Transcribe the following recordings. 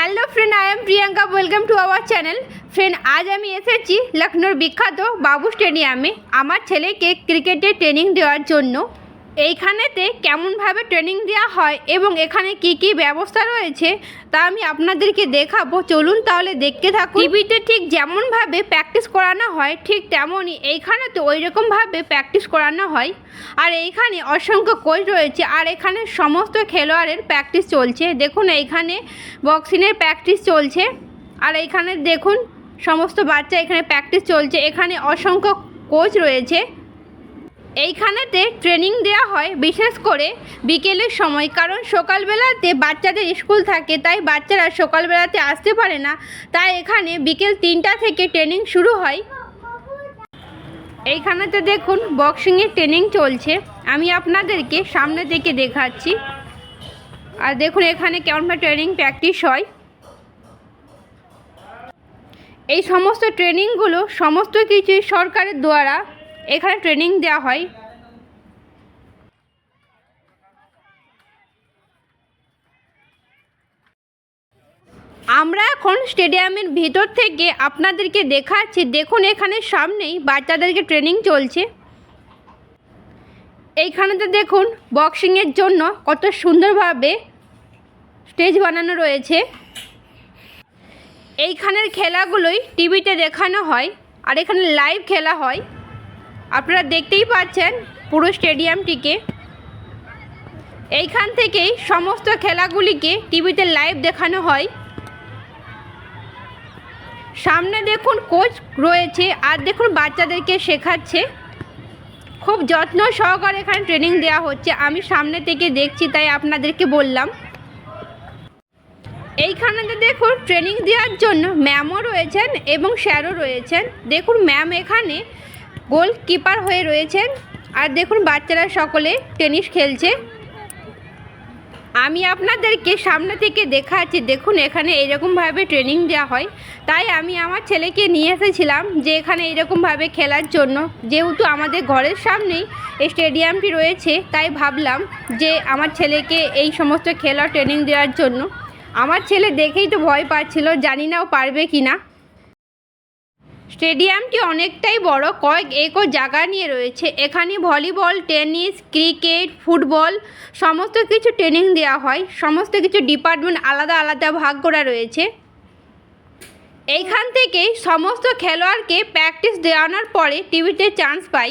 Hello friend, I am Priyanka, welcome to our channel. Friend, আজ আমি এসেছি লখনৌর বিখ্যাত বাবু স্টেডিয়ামে। আমার ছেলেকে ক্রিকেটের ট্রেনিং দেওয়ার জন্য। এইখানেতে কেমনভাবে ট্রেনিং দেওয়া হয় এবং এখানে কি কি ব্যবস্থা রয়েছে, তা আমি আপনাদেরকে দেখাবো। চলুন তাহলে দেখতে থাকুন। টিভিতে ঠিক যেমনভাবে প্র্যাকটিস করানো হয়, ঠিক তেমনই এইখানে তো ওই রকমভাবে প্র্যাকটিস করানো হয়। আর এইখানে অসংখ্য কোচ রয়েছে, আর এখানে সমস্ত খেলোয়াড়ের প্র্যাকটিস চলছে। দেখুন এইখানে বক্সিংয়ের প্র্যাকটিস চলছে। আর এইখানে দেখুন, সমস্ত বাচ্চা এখানে প্র্যাকটিস চলছে। এখানে অসংখ্য কোচ রয়েছে। এইখানেতে ট্রেনিং দেওয়া হয়, বিশেষ করে বিকেলের সময়। কারণ সকালবেলাতে বাচ্চাদের স্কুল থাকে, তাই বাচ্চারা সকালবেলাতে আসতে পারে না। তাই এখানে বিকেল তিনটা থেকে ট্রেনিং শুরু হয়। এইখানেতে দেখুন বক্সিংয়ের ট্রেনিং চলছে। আমি আপনাদেরকে সামনে থেকে দেখাচ্ছি। আর দেখুন, এখানে কেমনভাবে ট্রেনিং প্র্যাকটিস হয়। এই সমস্ত ট্রেনিংগুলো সমস্ত কিছুই সরকারের দ্বারা এখানে ট্রেনিং দেওয়া হয়। আমরা এখন স্টেডিয়ামের ভিতর থেকে আপনাদেরকে দেখাচ্ছি। দেখুন, এখানে সামনেই বাচ্চাদেরকে ট্রেনিং চলছে। এইখানেতে দেখুন বক্সিংয়ের জন্য কত সুন্দরভাবে স্টেজ বানানো রয়েছে। এইখানের খেলাগুলোই টিভিতে দেখানো হয়, আর এখানে লাইভ খেলা হয়। আপনারা দেখতেই পাচ্ছেন পুরো স্টেডিয়ামটিকে। এইখান থেকেই সমস্ত খেলাগুলিকে টিভিতে লাইভ দেখানো হয়। সামনে দেখুন কোচ রয়েছে আর দেখুন বাচ্চাদেরকে শেখাচ্ছে। খুব যত্ন সহকারে এখানে ট্রেনিং দেওয়া হচ্ছে। আমি সামনে থেকে দেখছি, তাই আপনাদেরকে বললাম। এইখানেতে দেখুন ট্রেনিং দেওয়ার জন্য ম্যামও রয়েছেন এবং স্যারও রয়েছেন। দেখুন ম্যাম এখানে গোলকিপার হয়ে রয়েছেন। আর দেখুন, বাচ্চারা সকলে টেনিস খেলছে। আমি আপনাদেরকে সামনে থেকে দেখাচ্ছি, দেখুন এখানে এরকমভাবে ট্রেনিং দেওয়া হয়। তাই আমি আমার ছেলেকে নিয়ে এসেছিলাম যে এখানে এরকমভাবে খেলার জন্য। যেহেতু আমাদের ঘরের সামনেই এই স্টেডিয়ামটি রয়েছে, তাই ভাবলাম যে আমার ছেলেকে এই সমস্ত খেলা ট্রেনিং দেওয়ার জন্য। আমার ছেলে দেখেই তো ভয় পাচ্ছিল, জানি না ও পারবে কি না স্টেডিয়ামটি অনেকটাই বড়, কয়েক একর জায়গা নিয়ে রয়েছে। এখানে ভলিবল, টেনিস, ক্রিকেট, ফুটবল, সমস্ত কিছু ট্রেনিং দেওয়া হয়। সমস্ত কিছু ডিপার্টমেন্ট আলাদা আলাদা ভাগ করা রয়েছে। এইখান থেকে সমস্ত খেলোয়াড়কে প্র্যাকটিস দেওয়ানোর পরে টিভিতে চান্স পাই।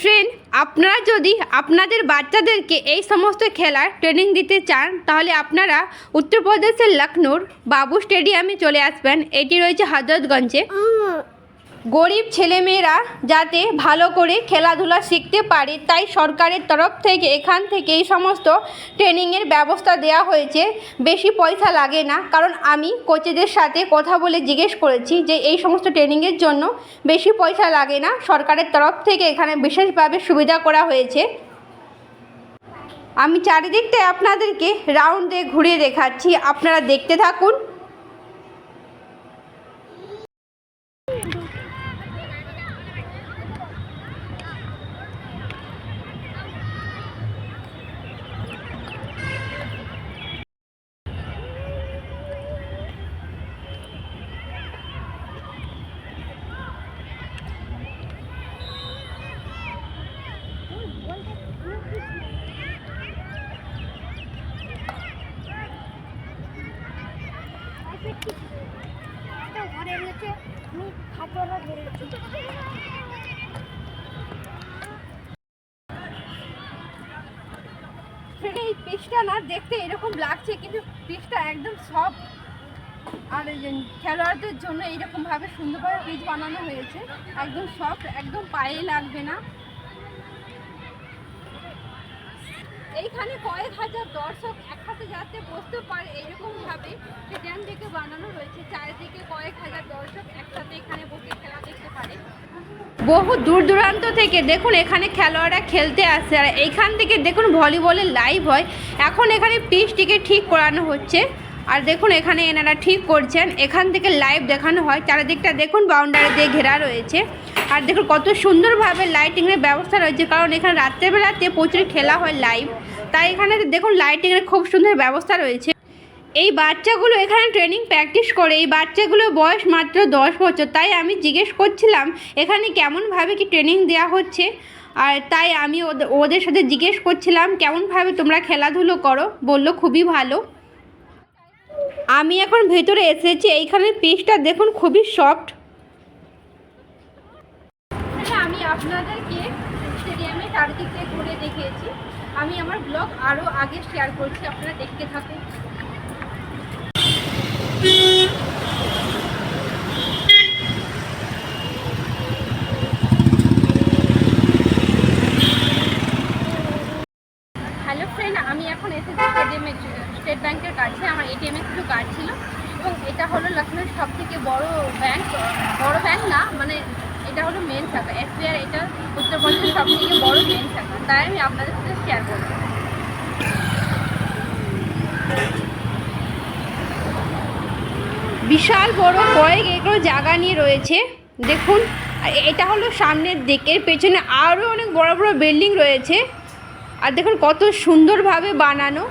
ফ্রেন্ড আপনারা যদি আপনাদের বাচ্চাদেরকে এই সমস্ত খেলার ট্রেনিং দিতে চান, তাহলে আপনারা উত্তরপ্রদেশের লখনৌর বাবু স্টেডিয়ামে চলে আসবেন। এটি রয়েছে হজরতগঞ্জে গরিব ছেলেমেয়েরা যাতে ভালো করে খেলাধুলা শিখতে পারে, তাই সরকারের তরফ থেকে, এখান থেকে এই সমস্ত ট্রেনিংয়ের ব্যবস্থা দেওয়া হয়েছে। বেশি পয়সা লাগে না, কারণ আমি কোচেদের সাথে কথা বলে জিজ্ঞেস করেছি যে এই সমস্ত ট্রেনিংয়ের জন্য বেশি পয়সা লাগে না। সরকারের তরফ থেকে এখানে বিশেষভাবে সুবিধা করা হয়েছে। আমি চারিদিকটায় আপনাদেরকে রাউন্ড ঘুরিয়ে দেখাচ্ছি। আপনারা দেখতে থাকুন। এই পিসটা না দেখতে এরকম লাগছে, কিন্তু পিসটা একদম সফট আর খেলোয়াড়দের জন্য এইরকমভাবে সুন্দরভাবে পিচ বানানো হয়েছে, একদম সফট একদম পায়ে লাগবে না। এইখানে কয়েক হাজার দর্শক একসাথে যাতে বসতে পারে এইরকমভাবে স্টেডিয়াম থেকে বানানো রয়েছে। চারিদিকে কয়েক হাজার দর্শক একসাথে এখানে বসে খেলা দেখতে পারে। বহু দূর দূরান্ত থেকে দেখুন এখানে খেলোয়াড়রা খেলতে আসে আর এইখান থেকে দেখুন ভলিবলের লাইভ হয়। এখন এখানে পিচটিকে ঠিক করানো হচ্ছে। আর দেখুন, এখানে এনারা ঠিক করছেন। এখান থেকে লাইভ দেখানো হয়। চারিদিকটা দেখুন বাউন্ডারি দিয়ে ঘেরা রয়েছে। আর দেখুন, কত সুন্দরভাবে লাইটিংয়ের ব্যবস্থা রয়েছে। কারণ এখানে রাত্রেবেলাতে প্রচুর খেলা হয় লাইভ তাই এখানে দেখুন লাইটিংয়ের খুব সুন্দর ব্যবস্থা রয়েছে। এই বাচ্চাগুলো এখানে ট্রেনিং প্র্যাকটিস করে। এই বাচ্চাগুলোর বয়স মাত্র দশ বছর। তাই আমি জিজ্ঞেস করছিলাম, এখানে কেমনভাবে কি ট্রেনিং দেওয়া হচ্ছে? আর তাই আমি ওদে- ওদের সাথে জিজ্ঞেস করছিলাম, কেমনভাবে তোমরা খেলাধুলো করো? বলল, খুবই ভালো। আমি এখন ভেতরে এসেছি, এইখানে পিসটা দেখুন খুবই সফট আমি আপনাদেরকে স্টেডিয়ামে চারদিকে ঘুরে দেখিয়েছি। আমি আমার ব্লগ আরও আগে শেয়ার করছি, আপনারা দেখতে থাকুন হ্যালো ফ্রেন্ড আমি এখন এসেছি স্টেডিয়ামে স্টেট ব্যাংকের কাছে আমার এটিএমের কিছু কার্ড ছিল এবং এটা হলো লখনৌর সব থেকে বড় ব্যাংক বড় ব্যাংক না মানে এটা হলো মেন এসবিআর এটা উত্তরবঙ্গের সব থেকে বড় মেন শাখা। তাই আমি আপনাদের সাথে শেয়ার করব। বিশাল বড় কয়েক একর জায়গা নিয়ে রয়েছে। দেখুন এটা হলো সামনের দিকের, পেছনে আরও অনেক বড় বড় বিল্ডিং রয়েছে। আর দেখুন কত সুন্দরভাবে বানানো।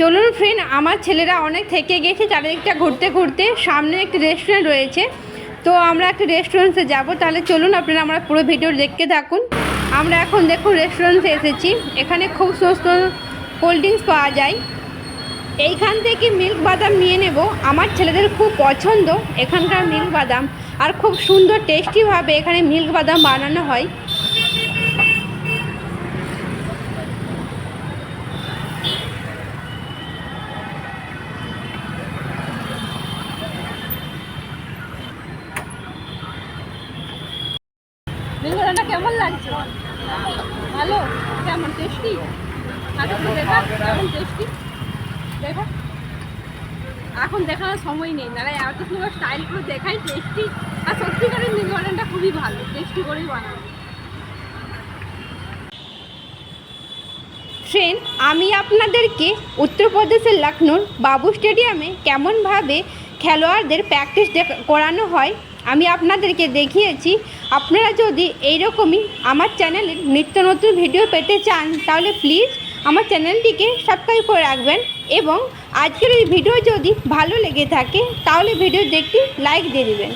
চলুন ফ্রেন্ড, আমার ছেলেরা অনেক থেকে গেছে, চারিদিকটা ঘুরতে ঘুরতে। সামনে একটি রেস্টুরেন্ট রয়েছে। তো আমরা একটা রেস্টুরেন্টে যাব। তাহলে চলুন আপনারা আমরা পুরো ভিডিও দেখতে থাকুন। আমরা এখন দেখুন রেস্টুরেন্টে এসেছি। এখানে খুব সুস্থ কোল্ড ড্রিঙ্কস পাওয়া যায়। এইখান থেকে মিল্ক বাদাম নিয়ে নেব। আমার ছেলেদের খুব পছন্দ এখানকার মিল্ক বাদাম। আর খুব সুন্দর টেস্টিভাবে এখানে মিল্ক বাদাম বানানো হয় মিল্ক বাদামটা কেমন লাগছে? ভালো? কেমন? টেস্টি আচ্ছা কেমন টেস্টি এখন দেখানোর সময় নেই। না এত সুন্দর স্টাইল করে দেখাই টেস্টি আর সত্যিকারের বাদামটা খুবই ভালো। টেস্টি করেই বানানো ফ্রেন্ড আমি আপনাদেরকে উত্তরপ্রদেশের লখনৌর বাবু স্টেডিয়ামে কেমনভাবে খেলোয়াড়দের প্র্যাকটিস করানো হয় আমি আপনাদেরকে দেখিয়েছি। আপনারা যদি এইরকমই আমার চ্যানেলের নিত্য নতুন ভিডিও পেতে চান, তাহলে প্লিজ আমার চ্যানেলটিকে সাবস্ক্রাইব করে রাখবেন এবং আজকের এই ভিডিও যদি ভালো লেগে থাকে, তাহলে ভিডিও দেখতে লাইক দিয়ে দেবেন।